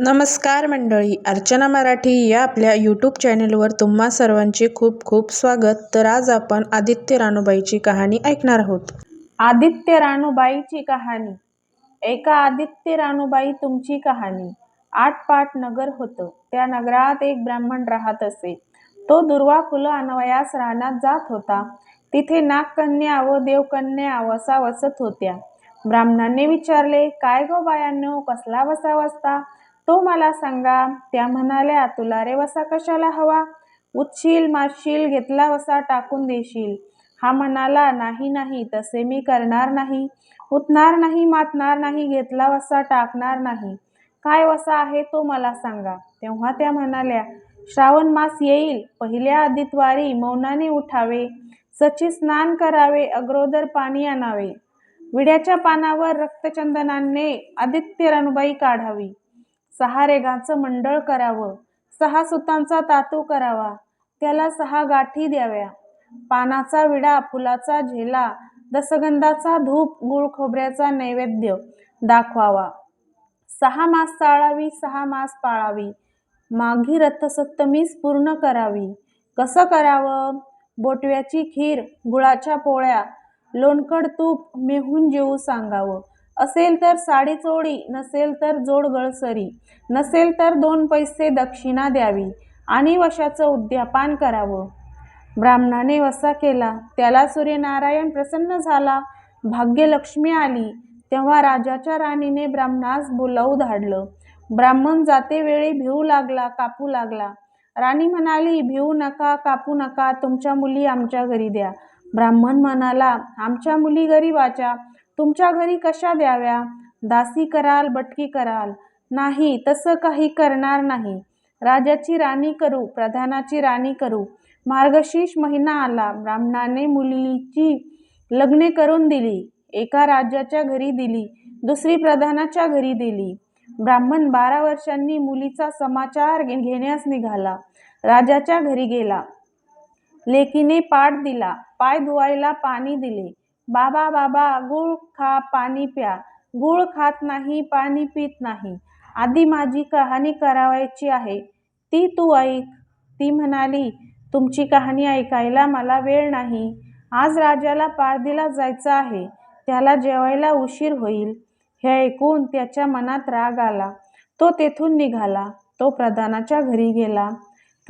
नमस्कार मंडळी अर्चना मराठी या आपल्या यूट्यूब चॅनलवर तुम्हा सर्वांचे खूप खूप स्वागत. तर आज आपण आदित्य रानूबाईची कहाणी ऐकणार आहोत. आदित्य रानूबाईची कहाणी. एका आदित्य रानूबाई तुमची कहाणी. आठ पाट नगर होतं. त्या नगरात एक ब्राह्मण राहत असे. तो दुर्वा फुलं अनवयास रानात जात होता. तिथे नागकन्या व देवकन्या वसा वसत होत्या. ब्राह्मणाने विचारले काय गो बायांनो कसला वसा वसता तो मला सांगा. त्या म्हणाल्या तुला रे वसा कशाला हवा? उचशील मारशील घेतला वसा टाकून देशील. हा म्हणाला नाही नाही तसे मी करणार नाही. उतणार नाही मातणार नाही घेतला वसा टाकणार नाही. काय वसा आहे तो मला सांगा. तेव्हा त्या म्हणाल्या श्रावण मास येईल पहिल्या आदितवारी मौनाने उठावे. सची स्नान करावे अग्रोदर पाणी आणावे. विड्याच्या पानावर रक्तचंदनाने आदित्य रणबाई काढावी. सहा रेगांचं मंडळ करावं सहा सुतांचा तातू करावा त्याला सहा गाठी द्याव्या. पानाचा विडा फुलाचा झेला दसगंधाचा धूप गुळ खोबऱ्याचा नैवेद्य दाखवावा. सहा मास चाळावी सहा मास पाळावी. माघी रथसप्तमीस पूर्ण करावी. कसं करावं? बोटव्याची खीर गुळाच्या पोळ्या लोणकड तूप मेहून जेऊ सांगावं. असेल तर साडी चोळी नसेल तर जोडगळसरी नसेल तर दोन पैसे दक्षिणा द्यावी आणि वशाचं उद्यापान करावं. ब्राह्मणाने वसा केला त्याला सूर्यनारायण प्रसन्न झाला भाग्यलक्ष्मी आली तेव्हा राजाच्या राणीने ब्राह्मणास बोलावू धाडलं. ब्राह्मण जातेवेळी भिऊ भिवू लागला कापू लागला. राणी म्हणाली भिवू नका कापू नका तुमच्या मुली आमच्या घरी द्या. ब्राह्मण म्हणाला आमच्या मुली गरीबाच्या तुमच्या घरी कशा द्याव्या? दासी कराल बटकी कराल. नाही तसं काही करणार नाही. राजाची राणी करू प्रधानाची राणी करू. मार्गशीर्ष महिना आला. ब्राह्मणाने मुलीची लग्ने करून दिली. एका राजाच्या घरी दिली. दुसरी प्रधानाच्या घरी दिली. ब्राह्मण बारा वर्षांनी मुलीचा समाचार घेण्यास निघाला. राजाच्या घरी गेला. लेकीने पाठ दिला. पाय धुवायला पाणी दिले. बाबा बाबा गुळ खा पाणी प्या. गुळ खात नाही पाणी पित नाही. आधी माझी कहाणी करावायची आहे. ती तू ऐक. ती म्हणाली तुमची कहाणी ऐकायला मला वेळ नाही. आज राजाला पारदीला जायचं आहे. त्याला जेवायला उशीर होईल. हे ऐकून त्याच्या मनात राग आला. तो तेथून निघाला. तो प्रधानाच्या घरी गेला.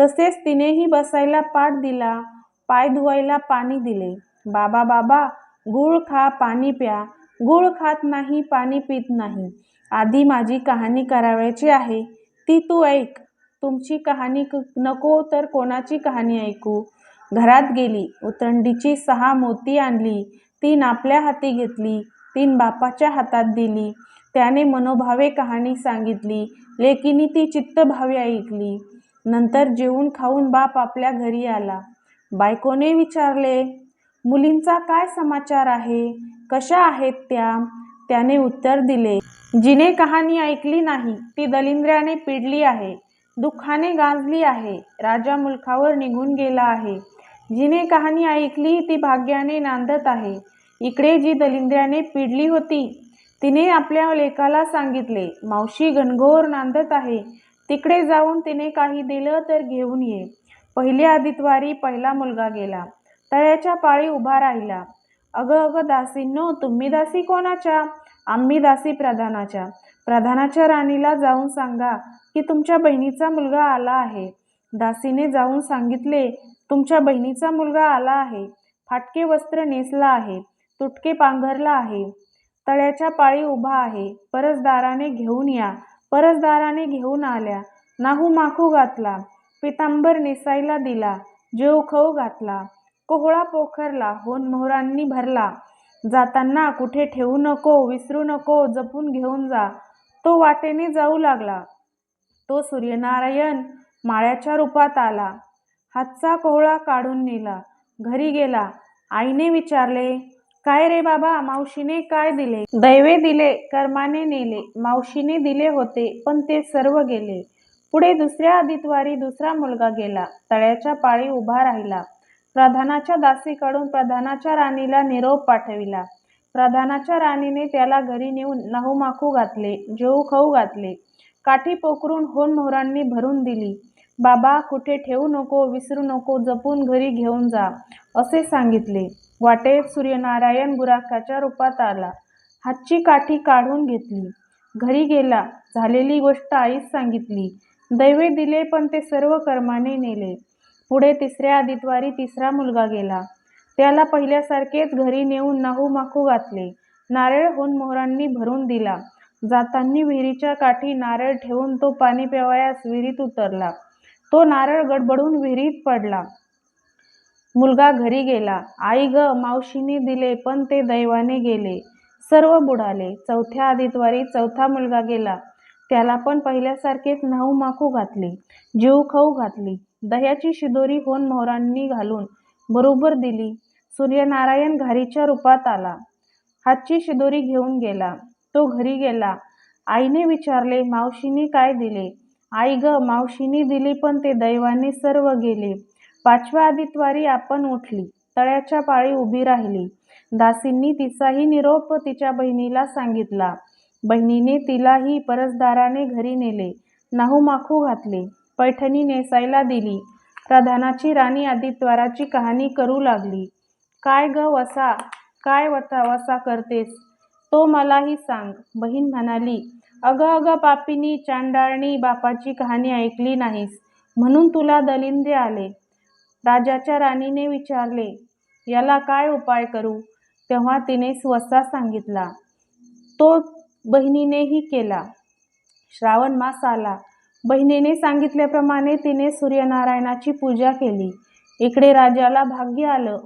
तसेच तिनेही बसायला पाठ दिला. पाय धुवायला पाणी दिले. बाबा बाबा गुळ खा पाणी प्या. गुळ खात नाही पाणी पित नाही. आधी माझी कहाणी करावयाची आहे. ती तू ऐक. तुमची कहाणी नको तर कोणाची कहाणी ऐकू? घरात गेली. उतंडीची सहा मोती आणली. तीन आपल्या हाती घेतली. तीन बापाच्या हातात दिली. त्याने मनोभावे कहाणी सांगितली. लेकीनी ती चित्तभावे ऐकली. नंतर जेवून खाऊन बाप आपल्या घरी आला. बायकोने विचारले मुलींचा काय समाचार आहे? कशा आहेत त्या? त्याने उत्तर दिले जिने कहाणी ऐकली नाही ती दलिंद्र्याने पिडली आहे दुःखाने गाजली आहे राजा मुलखावर निघून गेला आहे. जिने कहाणी ऐकली ती भाग्याने नांदत आहे. इकडे जी दलिंद्र्याने पिडली होती तिने आपल्या लेकाला सांगितले मावशी घनघोर नांदत आहे तिकडे जाऊन तिने काही दिलं तर घेऊन ये. पहिल्या आदितवारी पहिला मुलगा गेला. तळ्याच्या पाळी उभा राहिला. अगं अगं दासींनो तुम्ही दासी कोणाच्या? आम्ही दासी प्रधानाच्या. प्रधानाच्या राणीला जाऊन सांगा की तुमच्या बहिणीचा मुलगा आला आहे. दासीने जाऊन सांगितले तुमच्या बहिणीचा मुलगा आला आहे. फाटके वस्त्र नेसला आहे. तुटके पांघरला आहे. तळ्याच्या पाळी उभा आहे. परसदाराने घेऊन या. परसदाराने घेऊन आल्या. नाहू माखू घातला. पितांबर नेसायला दिला. जेव खाऊ घातला. कोहळा पोखरला होन मोहरांनी भरला. जाताना कुठे ठेवू नको विसरू नको जपून घेऊन जा. तो वाटेने जाऊ लागला. तो सूर्यनारायण माळ्याच्या रूपात आला. हातचा कोहळा काढून नेला. घरी गेला. आईने विचारले काय रे बाबा मावशीने काय दिले? दैवे दिले कर्माने नेले. मावशीने दिले होते पण ते सर्व गेले. पुढे दुसऱ्या आदितवारी दुसरा मुलगा गेला. तळ्याच्या पाळी उभा राहिला. प्रधानाच्या दासीकडून प्रधानाच्या राणीला निरोप पाठविला. प्रधानाच्या राणीने त्याला घरी नेऊन नाहूमाखू घातले जेऊ खाऊ घातले. काठी पोखरून होन नोरांनी भरून दिली. बाबा कुठे ठेवू नको विसरू नको जपून घरी घेऊन जा असे सांगितले. वाटेत सूर्यनारायण गुराखाच्या रूपात आला. हातची काठी काढून घेतली. घरी गेला. झालेली गोष्ट आईस सांगितली. दैवे दिले पण ते सर्व कर्माने नेले. पुढे तिसऱ्या आदितवारी तिसरा मुलगा गेला. त्याला पहिल्यासारखेच घरी नेऊन नाहू माखू घातले. नारळ होऊन मोहरांनी भरून दिला. जातांनी विहिरीच्या काठी नारळ ठेवून तो पाणी प्यावयास विहिरीत उतरला. तो नारळ गडबडून विहिरीत पडला. मुलगा घरी गेला. आई ग मावशीने दिले पण ते दैवाने गेले. सर्व बुडाले. चौथ्या आदितवारी चौथा मुलगा गेला. त्याला पण पहिल्यासारखेच नाहू माखू घातले. जीव खाऊ घातली. दह्याची शिदोरी होऊन मोहरांनी घालून बरोबर दिली. सूर्यनारायण घारीच्या रूपात आला. हातची शिदोरी घेऊन गेला. तो घरी गेला. आईने विचारले मावशीने काय दिले? आई ग मावशीने दिली पण ते दैवाने सर्व गेले. पाचव्या आदितवारी आपण उठली. तळ्याच्या पाळी उभी राहिली. दासींनी तिचाही निरोप तिच्या बहिणीला सांगितला. बहिणीने तिलाही परसदाराने घरी नेले. नाहू माखू घातले. पैठणी नेसायला दिली. प्रधानाची राणी आदित्वाराची कहाणी करू लागली. काय ग वसा? काय वसा वसा करतेस? तो मलाही सांग. बहीण म्हणाली अगं अगं पापिनी चांडाळणी बापाची कहाणी ऐकली नाहीस. म्हणून तुला दलिंदे आले. राजाच्या राणीने विचारले याला काय उपाय करू? तेव्हा तिने स्वसा सांगितला. तो बहिणीनेही केला. श्रावण मास आला. बहिणीने सांगितल्याप्रमाणे तिने सूर्यनारायणाची पूजा केली. इकडे राजाला भाग्य आलं.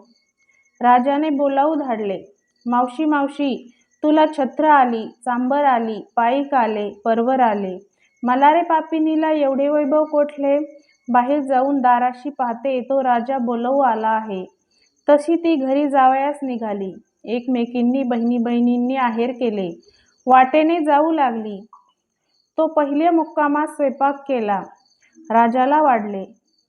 राजाने बोलावू धाडले. मावशी मावशी तुला छत्र आली चांबर आली पाईक आले परवर आले. मला रे पापिनीला एवढे वैभव कोठले? बाहेर जाऊन दाराशी पाहते तो राजा बोलवू आला आहे. तशी ती घरी जावयास निघाली. एकमेकींनी बहिणी बहिणींनी आहेर केले. वाटेने जाऊ लागली. तो पहिले मुक्कामात स्वयंपाक केला. राजाला वाढले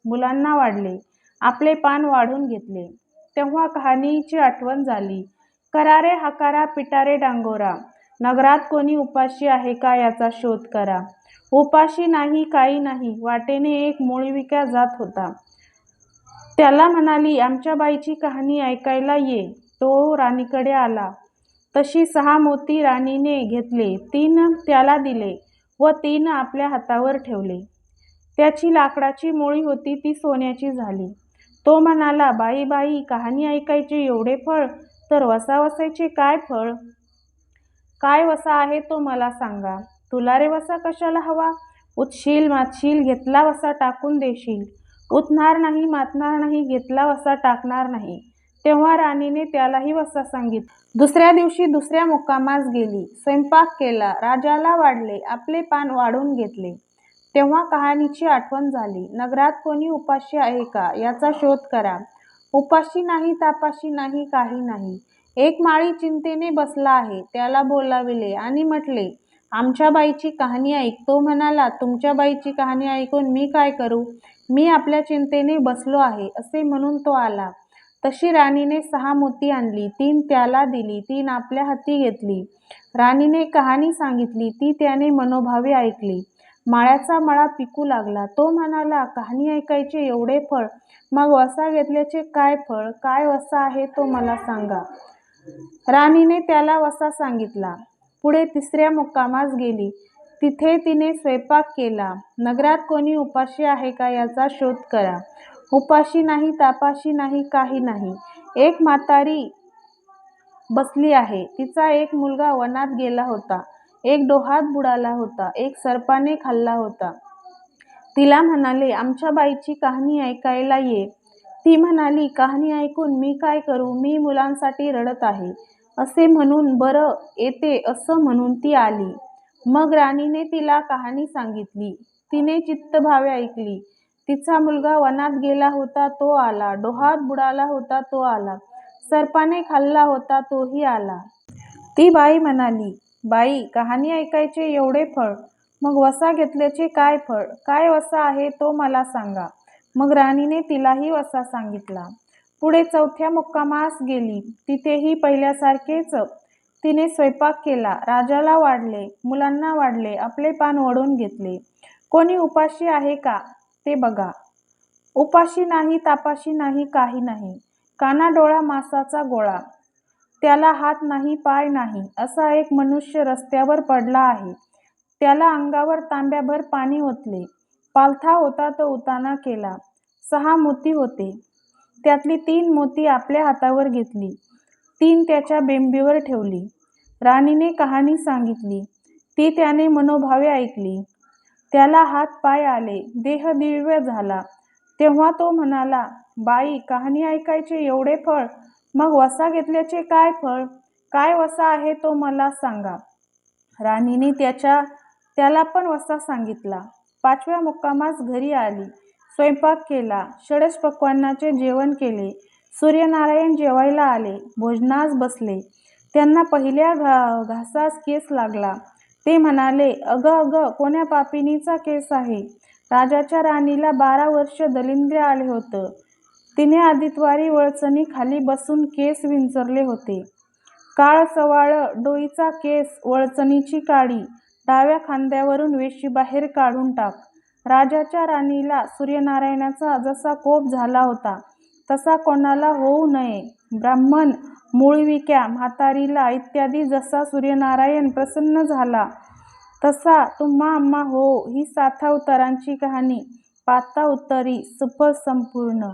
मुलांना वाढले आपले पान वाढून घेतले. तेव्हा कहाणीची आठवण झाली. करारे हकारा पिटारे डांगोरा. नगरात कोणी उपाशी आहे का याचा शोध करा. उपाशी नाही काही नाही वाटेने एक मोळीविका जात होता. त्याला म्हणाली आमच्या बाईची कहाणी ऐकायला ये. तो राणीकडे आला. तशी सहा मोती राणीने घेतले. तीन त्याला दिले. व तीन आपल्या हातावर ठेवले. त्याची लाकडाची मोळी होती ती सोन्याची झाली. तो म्हणाला बाई बाई कहाणी ऐकायचे एवढे फळ? तर वसा वसायचे काय फळ? काय वसा आहे तो मला सांगा. तुला रे वसा कशाला हवा? उतशील मातशील घेतला वसा टाकून देशील. उतणार नाही मातणार नाही घेतला वसा टाकणार नाही. तेव्हा राणीने त्यालाही वसा सांगितला. दुसऱ्या दिवशी दुसऱ्या मुक्कामास गेली. स्वयंपाक केला. राजाला वाढले. आपले पान वाढून घेतले. तेव्हा कहाणीची आठवण झाली. नगरात कोणी उपाशी आहे का? याचा शोध करा. उपाशी नाही तापाशी नाही काही नाही. एक माळी चिंतेने बसला आहे. त्याला बोलाविले आणि म्हटले आमच्या बाईची कहाणी ऐक तो म्हणाला. तुमच्या बाईची कहाणी ऐकून मी काय करू? मी आपल्या चिंतेने बसलो आहे. असे म्हणून तो आला. तशी राणीने सहा मोती आणली तीन त्याला दिली तीन आपल्या हाती घेतली. राणीने कहाणी सांगितली ती त्याने मनोभावे ऐकली. माळ्याचा मळा पिकू लागला. तो म्हणाला कहाणी ऐकायचे एवढे फळ? मग वसा घेतल्याचे काय फळ? काय वसा आहे तो मला सांगा. राणीने त्याला वसा सांगितला. पुढे तिसऱ्या मुक्कामास गेली. तिथे तिने स्वयंपाक केला. नगरात कोणी उपाशी आहे का याचा शोध करा. उपाशी नाही तापाशी नाही काही नाही. एक म्हातारी बसली आहे. तिचा एक मुलगा वनात गेला होता. एक डोहात बुडाला होता. एक सर्पाने खाल्ला होता. तिला म्हणाले आमच्या बाईची कहाणी ऐकायला ये. ती म्हणाली कहाणी ऐकून मी काय करू? मी मुलांसाठी रडत आहे. असे म्हणून बरं येते असं म्हणून ती आली. मग राणीने तिला कहाणी सांगितली. तिने चित्तभावे ऐकली. तिचा मुलगा वनात गेला होता तो आला. डोहात बुडाला होता तो आला. सर्पाने खाल्ला होता तोही आला. ती बाई म्हणाली बाई कहाणी ऐकायचे एवढे फळ? मग वसा घेतल्याचे काय फळ? काय वसा आहे तो मला सांगा. मग राणीने तिलाही वसा सांगितला. पुढे चौथ्या मुक्कामास गेली. तिथेही पहिल्यासारखेच तिने स्वयंपाक केला. राजाला वाढले मुलांना वाढले आपले पान ओढून घेतले. कोणी उपाशी आहे का? ते बघा. उपाशी नाही तापाशी नाही काही नाही. काना डोळा मासाचा गोळा. त्याला हात नाही पाय नाही असा एक मनुष्य रस्त्यावर पडला आहे. त्याला अंगावर तांब्याभर पाणी ओतले. पालथा होता तो उताना केला. सहा मोती होते. त्यातली तीन मोती आपल्या हातावर घेतली. तीन त्याच्या बेंबीवर ठेवली. राणीने कहाणी सांगितली. ती त्याने मनोभावे ऐकली. त्याला हात पाय आले देह दिव्य झाला. तेव्हा तो म्हणाला बाई कहाणी ऐकायचे एवढे फळ? मग वसा घेतल्याचे काय फळ? काय वसा आहे तो मला सांगा. राणीने त्याच्या त्याला पण वसा सांगितला. पाचव्या मुक्कामास घरी आली. स्वयंपाक केला. षडश पक्वांनाचे जेवण केले. सूर्यनारायण जेवायला आले. भोजनास बसले. त्यांना पहिल्या घा घासास केस लागला. ते म्हणाले अगं अगं कोण्या पापिनीचा केस आहे? राजाच्या राणीला बारा वर्ष दलिंद्र आले होतं. तिने आदितवारी वळचणी खाली बसून केस विंचरले होते. काळ सवाळ डोईचा केस वळचणीची काडी डाव्या खांद्यावरून वेशीबाहेर काढून टाक. राजाच्या राणीला सूर्यनारायणाचा जसा कोप झाला होता तसा कोणाला होऊ नये. ब्राह्मण मूळविक्या म्हातारीला इत्यादी जसा सूर्यनारायण प्रसन्न झाला तसा तुम्हा आम्हा हो. ही साथा उतारांची कहाणी. पाता उत्तरी सुफल संपूर्ण